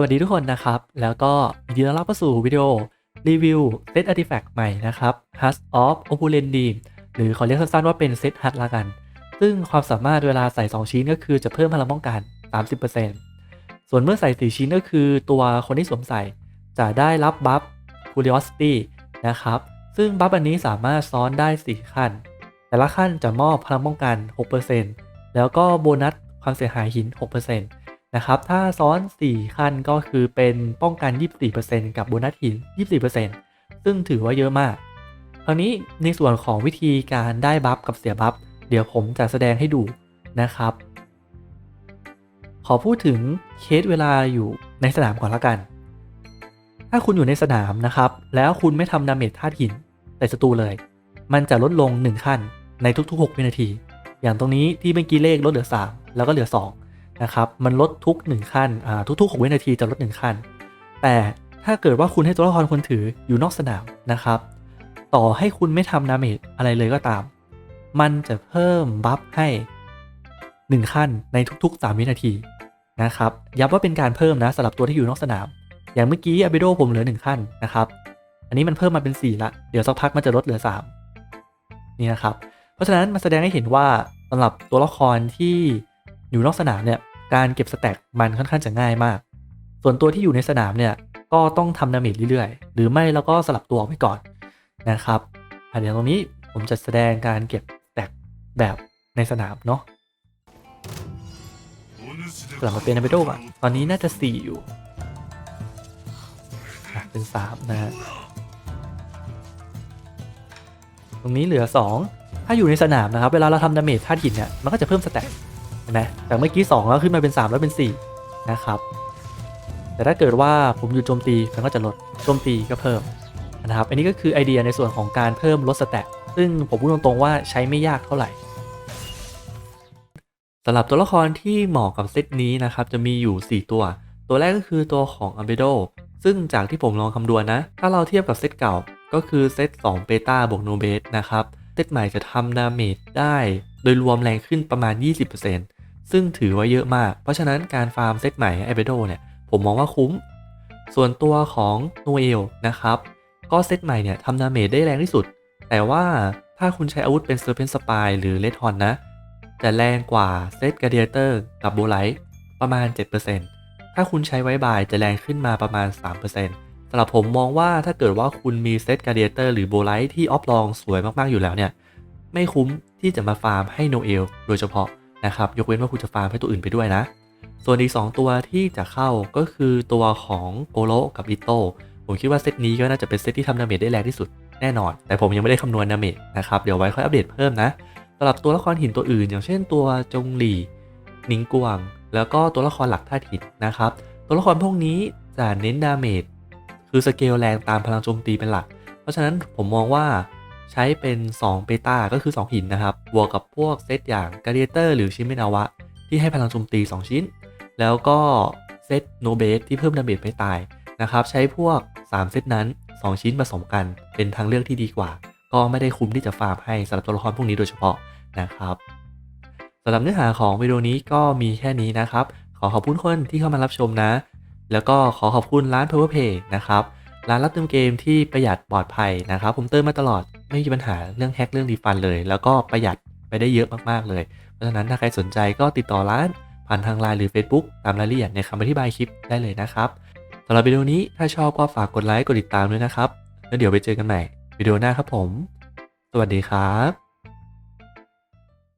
วัสดีทุกคนนะครับ แล้วก็ยินดีต้อนรับเข้าสู่วิดีโอรีวิวเซต Artifact ใหม่นะครับ h u s of Opulendine หรือขอเรียกสั้นๆว่าเป็นเซต Hush ละกัน ซึ่งความสามารถเวลาใส่ 2 ชิ้นก็คือจะเพิ่มพลังป้องกัน 30%ส่วนเมื่อใส่ 4 ชิ้นก็คือตัวคนที่สวมใส่ จะได้รับบัฟ Curiosity นะครับ ซึ่งบัฟอันนี้สามารถซ้อนได้ 4 ขั้น แต่ละขั้นจะมอบพลังป้องกัน 6%แล้วก็โบนัสความเสียหายหิน 6% นะครับ ถ้าซ้อน 4 ขั้นก็คือเป็นป้องกัน 24%กับโบนัสหิน 24%ซึ่งถือว่าเยอะมากคราวนี้ในส่วนของวิธีการได้บัฟกับเสียบัฟเดี๋ยวผมจะแสดงให้ดูนะครับ ขอพูดถึงเคสเวลาอยู่ในสนามก่อนละกัน ถ้าคุณอยู่ในสนามนะครับ แล้วคุณไม่ทำดาเมจธาตุหินใส่ศัตรูเลย มันจะลดลง 1 ขั้นในทุกๆ 6 วินาที อย่างตรงนี้ที่เมื่อกี้เลขลดเหลือ 3 แล้วก็เหลือ 2 นะครับมันลดทุก 1 ขั้นทุกๆ6วินาทีจะลด 1 ขั้น แต่ถ้าเกิดว่าคุณให้ตัวละครคนถืออยู่นอกสนามนะครับ ต่อให้คุณไม่ทำดาเมจอะไรเลยก็ตาม มันจะเพิ่มบัฟให้ 1 ขั้นในทุกๆ 3 วินาทีนะครับย้ำว่าเป็นการเพิ่มนะสำหรับตัวที่อยู่นอกสนาม อย่างเมื่อกี้อาบิโดผมเหลือ 1 ขั้นนะครับ อันนี้มันเพิ่มมาเป็น 4 ละ เดี๋ยวสักพักมันจะลดเหลือ 3 นี่นะครับ เพราะฉะนั้นมันแสดงให้เห็นว่าสำหรับตัวละครที่อยู่นอกสนามเนี่ย การเก็บสแต็กมันค่อนข้างจะง่ายมาก ส่วนตัวที่อยู่ในสนามเนี่ยก็ต้องทำดาเมจเรื่อยๆ หรือไม่แล้วก็สลับตัวออกไปก่อนนะครับอันเดี๋ยวตรงนี้ผมจะแสดงการเก็บสแต็กแบบในสนามเนาะกลับมาเป็นอาบิโดก่อนตอนนี้น่าจะ 4 อยู่ เป็น 3 นะฮะ ตรงนี้เหลือ 2 ถ้าอยู่ในสนามนะครับ เวลาเราทำดาเมจธาตุหินเนี่ย มันก็จะเพิ่มสแต็ก นไหมแต่เมื่อกี้ 2 แล้วขึ้นมาเป็น 3 แล้วเป็น 4 นะครับ แต่ถ้าเกิดว่าผมอยู่โจมตีมันก็จะลดโจมตีก็เพิ่มนะครับ อันนี้ก็คือไอเดียในส่วนของการเพิ่มลดสแต็กซึ่งผมพูดตรงๆว่าใช้ไม่ยากเท่าไหร่สำหรับตัวละครที่เหมาะกับเซตนี้นะครับจะมีอยู่ 4 ตัว ตัวแรกก็คือตัวของอเบโดซึ่งจากที่ผมลองคำนวณนะถ้าเราเทียบกับเซตเก่าก็คือเซต2เบต้าบวกโนเบสนะครับ เซตใหม่จะทำดาเมจได้ โดยรวมแรงขึ้นประมาณ 20% ซึ่งถือว่าเยอะมาก เพราะฉะนั้นการฟาร์มเซตใหม่ไอเบโดเนี่ย ผมมองว่าคุ้ม ส่วนตัวของโนเอลนะครับ ก็เซตใหม่เนี่ยทำดาเมจได้แรงที่สุด แต่ว่าถ้าคุณใช้อาวุธเป็นเซอร์เพนสปายหรือเลดฮอนนะ จะแรงกว่าเซตก a เดียเตอร์กับโบไลท์ประมาณ 7%ถ้าคุณใช้ไว้บายจะแรงขึ้นมาประมาณ 3%สำหรับผมมองว่าถ้าเกิดว่าคุณมีเซตก a เดียเตอร์หรือโบไลท์ที่ออฟลองสวยมากๆอยู่แล้วเนี่ย ไม่คุ้มที่จะมาฟาร์มให้โนเอลโดยเฉพาะ นะครับ ยกเว้นว่าคุณจะฟาร์มให้ตัวอื่นไปด้วยนะ ส่วนอีก 2 ตัวที่จะเข้าก็คือตัวของโกโลกับลิโตผมคิดว่าเซตนี้ก็น่าจะเป็นเซตที่ทำดาเมจได้แรงที่สุดแน่นอน แต่ผมยังไม่ได้คำนวณดาเมจนะครับ เดี๋ยวไว้ค่อยอัปเดตเพิ่มนะสำหรับตัวละครหินตัวอื่น อย่างเช่นตัวจงหลี่นิงกวาง แล้วก็ตัวละครหลักธาตุหินนะครับ ตัวละครพวกนี้จะเน้นดาเมจคือสเกลแรงตามพลังโจมตีเป็นหลัก เพราะฉะนั้นผมมองว่า ใช้เป็น 2 เบต้าก็คือ 2 หินนะครับ บวกกับพวกเซตอย่างกาเดียเตอร์หรือชิเมนาวะ ที่ให้พลังโจมตี 2 ชิ้น แล้วก็เซตโนเบสที่เพิ่มดาเมจไม่ตายนะครับ ใช้พวก 3 เซตนั้น 2 ชิ้นผสมกัน เป็นทางเลือกที่ดีกว่า ก็ไม่ได้คุ้มที่จะฟาร์มให้สำหรับตัวละครพวกนี้โดยเฉพาะนะครับสำหรับเนื้อหาของวิดีโอนี้ก็มีแค่นี้นะครับ ขอขอบคุณคนที่เข้ามารับชมนะ แล้วก็ขอขอบคุณร้าน PowerPay นะครับ ร้านรับเติมเกมที่ประหยัดปลอดภัยนะครับ ผมเติมมาตลอด ไม่มีปัญหาเรื่องแฮกเรื่องรีฟันเลย แล้วก็ประหยัดไปได้เยอะมากๆเลย เพราะฉะนั้นถ้าใครสนใจก็ติดต่อร้าน ผ่านทางไลน์หรือ Facebook ตามรายละเอียดในคำอธิบายคลิปได้เลยนะครับสำหรับวิดีโอนี้ถ้าชอบก็ฝากกดไลค์กดติดตามด้วยนะครับ แล้วเดี๋ยวไปเจอกันใหม่วิดีโอหน้าครับผม สวัสดีครับ